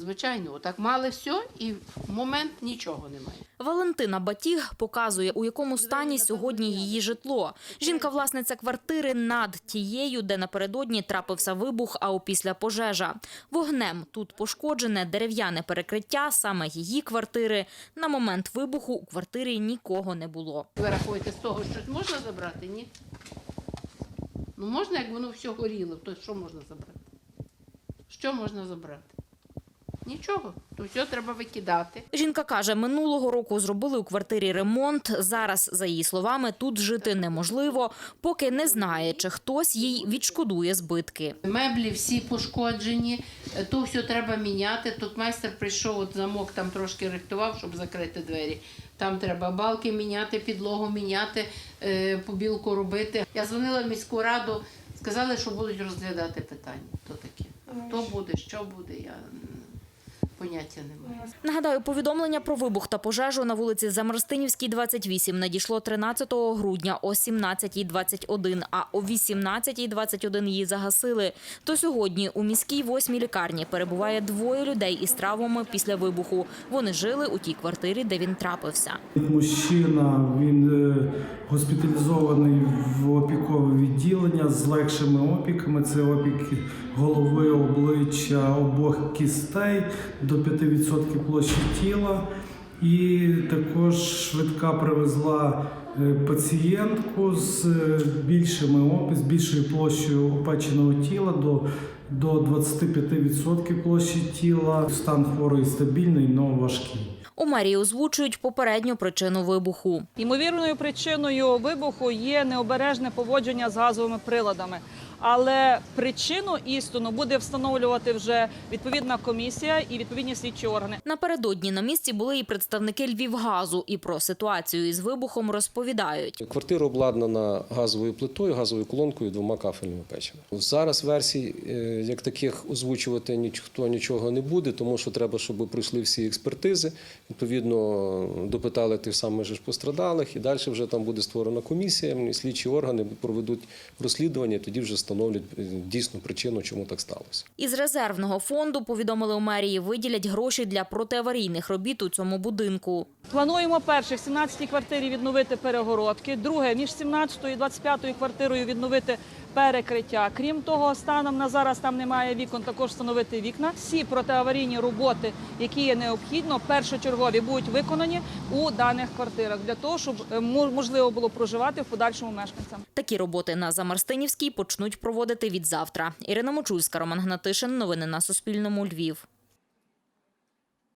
Звичайно, так мали все і в момент нічого немає. Валентина Батіг показує, у якому стані сьогодні її житло. Жінка власниця квартири над тією, де напередодні трапився вибух, а опісля пожежа. Вогнем тут пошкоджене дерев'яне перекриття саме її квартири. На момент вибуху у квартирі нікого не було. Ви рахуєте, з того щось можна забрати? Ні? Ну можна, як воно все горіло, то що можна забрати? Що можна забрати? Нічого. То все треба викидати. Жінка каже, минулого року зробили у квартирі ремонт. Зараз, за її словами, тут жити неможливо, поки не знає, чи хтось їй відшкодує збитки. Меблі всі пошкоджені, то все треба міняти. Тут майстер прийшов, от замок там трошки рихтував, щоб закрити двері. Там треба балки міняти, підлогу міняти, е, побілку робити. Я дзвонила в міську раду, сказали, що будуть розглядати питання. То таке. Хто буде, що буде, я поняття немає. Нагадаю, повідомлення про вибух та пожежу на вулиці Замарстинівській, 28 надійшло 13 грудня о 17.21, а о 18.21 її загасили. То сьогодні у міській восьмій лікарні перебуває двоє людей із травмами після вибуху. Вони жили у тій квартирі, де він трапився. Мужчина він е, госпіталізований в опікове відділення з легшими опіками. Це опіки голови, обличчя, обох кістей до 5% площі тіла. І також швидка привезла е, пацієнтку з е, більшими опі- з більшою площею опеченого тіла до, до 25% площі тіла. Стан хворої стабільний, але важкий. У мерії озвучують попередню причину вибуху. Ймовірною причиною вибуху є необережне поводження з газовими приладами. Але причину істину буде встановлювати вже відповідна комісія і відповідні слідчі органи. Напередодні на місці були і представники Львівгазу, і про ситуацію із вибухом розповідають. Квартира обладнана газовою плитою, газовою колонкою, двома кафельними печами. Зараз версій е, як таких озвучувати ніхто нічого не буде, тому що треба, щоб пройшли всі експертизи. Відповідно, допитали тих самих ж пострадалих, і далі вже там буде створена комісія. Слідчі органи проведуть розслідування, і тоді вже встановлять е, дійсну причину, чому так сталося. Із резервного фонду повідомили у мерії виділять гроші для протиаварійних робіт у цьому будинку. Плануємо перше в 17-й квартирі відновити перегородки. Друге, між 17-ю і 25-ю квартирою відновити перекриття. Крім того, станом на зараз там немає вікон, також встановити вікна. Всі протиаварійні роботи, які є необхідно, першочергові будуть виконані у даних квартирах для того, щоб е, можливо було проживати в подальшому мешканцям. Такі роботи на Замарстинівській почнуть проводити від завтра. Ірина Мочульська, Роман Гнатишин. Новини на Суспільному. Львів.